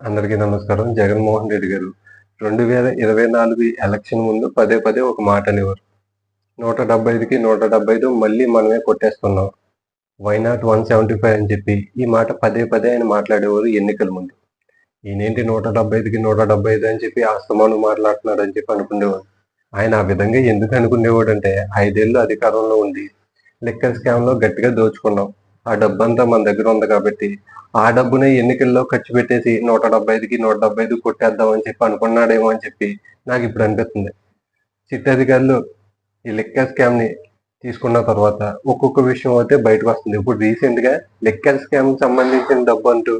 అందరికీ నమస్కారం. జగన్మోహన్ రెడ్డి గారు రెండు వేల ఇరవై నాలుగు ఎలక్షన్ ముందు పదే పదే ఒక మాట అనేవారు. నూట డెబ్బై ఐదుకి నూట డెబ్బై ఐదు మళ్ళీ మనమే కొట్టేస్తున్నాం. Why not one seventy five అని చెప్పి ఈ మాట పదే పదే ఆయన మాట్లాడేవారు ఎన్నికల ముందు. ఈయనేంటి నూట డెబ్బై ఐదుకి నూట డెబ్బై ఐదు అని చెప్పి ఆస్తమాను మాట్లాడుతున్నాడు అని చెప్పి అనుకునేవాడు ఆయన ఆ విధంగా ఎందుకు అనుకునేవాడు అంటే ఐదేళ్ళు అధికారంలో ఉంది లిక్కర్ స్కామ్లో గట్టిగా దోచుకున్నాం. ఆ డబ్బంతా మన దగ్గర ఉంది కాబట్టి ఆ డబ్బుని ఎన్నికల్లో ఖర్చు పెట్టేసి నూట డెబ్బై ఐదుకి నూట డెబ్బై ఐదు కొట్టేద్దాం అని చెప్పి అనుకున్నాడేమో అని చెప్పి నాకు ఇప్పుడు అనిపిస్తుంది. సిట్ అధికారులు ఈ లెక్కర్ స్కామ్ని తీసుకున్న తర్వాత ఒక్కొక్క విషయం అయితే బయటకు వస్తుంది. ఇప్పుడు రీసెంట్గా లెక్కర్ స్కామ్కి సంబంధించిన డబ్బు అంటూ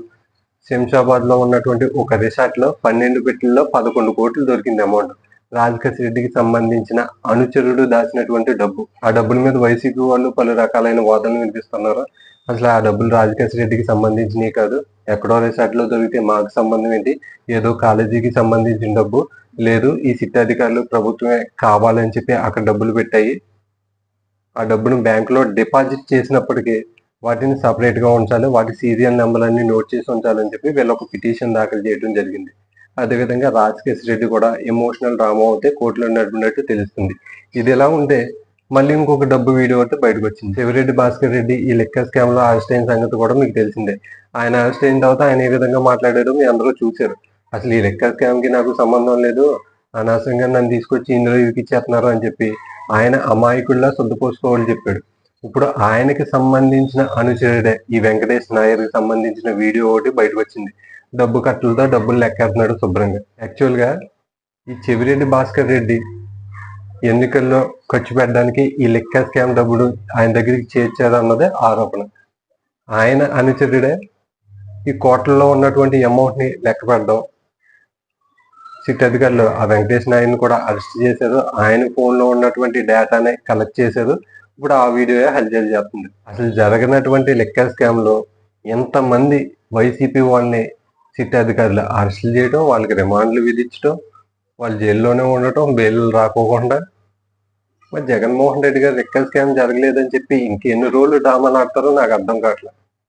శంషాబాద్లో ఉన్నటువంటి ఒక రిసార్ట్లో పన్నెండు పెట్టెల్లో పదకొండు కోట్లు దొరికింది అమౌంట్. రాజకేశ్ రెడ్డికి సంబంధించిన అనుచరుడు దాచినటువంటి డబ్బు. ఆ డబ్బుల మీద వైసీపీ వాళ్ళు పలు రకాలైన వాదనలు వినిపిస్తున్నారు. అసలు ఆ డబ్బులు రాజకేశ్ రెడ్డికి సంబంధించినవి కాదు. ఎక్కడో రిసార్ట్లో దొరికితే మాకు సంబంధం ఏంటి? ఏదో కాలేజీకి సంబంధించిన డబ్బు. లేదు ఈ సిట్ అధికారులు ప్రభుత్వమే కావాలని చెప్పి అక్కడ డబ్బులు పెట్టాయి. ఆ డబ్బును బ్యాంకులో డిపాజిట్ చేసినప్పటికీ వాటిని సపరేట్గా ఉంచాలి. వాటి సీరియల్ నెంబర్లన్నీ నోట్ చేసి ఉంచాలని చెప్పి వీళ్ళు ఒక పిటిషన్ దాఖలు చేయడం జరిగింది. అదేవిధంగా రాజకేశ్ రెడ్డి కూడా ఎమోషనల్ డ్రామా అయితే కోర్టులో నడిపినట్టు తెలుస్తుంది. ఇది ఎలా ఉంటే మళ్ళీ ఇంకొక డబ్బు వీడియో అయితే బయటకు వచ్చింది. శివరెడ్డి భాస్కర్ రెడ్డి ఈ లెక్క స్కామ్లో అరెస్ట్ అయిన సంగతి కూడా మీకు తెలిసిందే. ఆయన అరెస్ట్ అయిన తర్వాత ఆయన ఏ విధంగా మాట్లాడారో మీ అందరూ చూశారు. అసలు ఈ లెక్క స్కామ్కి నాకు సంబంధం లేదు. అనవసరంగా నన్ను తీసుకొచ్చి ఇందులో ఇరికిచ్చేస్తున్నారు అని చెప్పి ఆయన అమాయకుల్లా సొద్దుపోసుకోవాలని చెప్పాడు. ఇప్పుడు ఆయనకి సంబంధించిన అనుచరుడే ఈ వెంకటేష్ నాయర్కి సంబంధించిన వీడియో ఒకటి బయటకు వచ్చింది. డబ్బు కట్టలతో డబ్బులు లెక్కేస్తున్నాడు శుభ్రంగా. యాక్చువల్గా ఈ చెవిరెడ్డి భాస్కర్ రెడ్డి ఎన్నికల్లో ఖర్చు పెట్టడానికి ఈ లెక్క స్కామ్ డబ్బులు ఆయన దగ్గరికి చేర్చారు అన్నదే ఆరోపణ. ఆయన అనుచరుడే ఈ కోట్లలో ఉన్నటువంటి అమౌంట్ని లెక్క పెట్టడం. సిట్ అధికారులు ఆ వెంకటేష్ నాయుడిని కూడా అరెస్ట్ చేశారు. ఆయన ఫోన్లో ఉన్నటువంటి డేటాని కలెక్ట్ చేశారు. ఇప్పుడు ఆ వీడియో హల్చల్ చేస్తుంది. అసలు జరగనటువంటి లెక్క స్కామ్లో ఎంతమంది వైసీపీ వాళ్ళని సిట్ అధికారులు అరెస్టులు చేయడం వాళ్ళకి రిమాండ్లు విధించడం వాళ్ళు జైల్లోనే ఉండటం బెయిల్ రాకోకుండా. మరి జగన్మోహన్ రెడ్డి గారు రిక్కర్ స్కామ్ జరగలేదని చెప్పి ఇంకెన్ని రోజులు డ్రామాలు ఆడతారో నాకు అర్థం కావట్లేదు.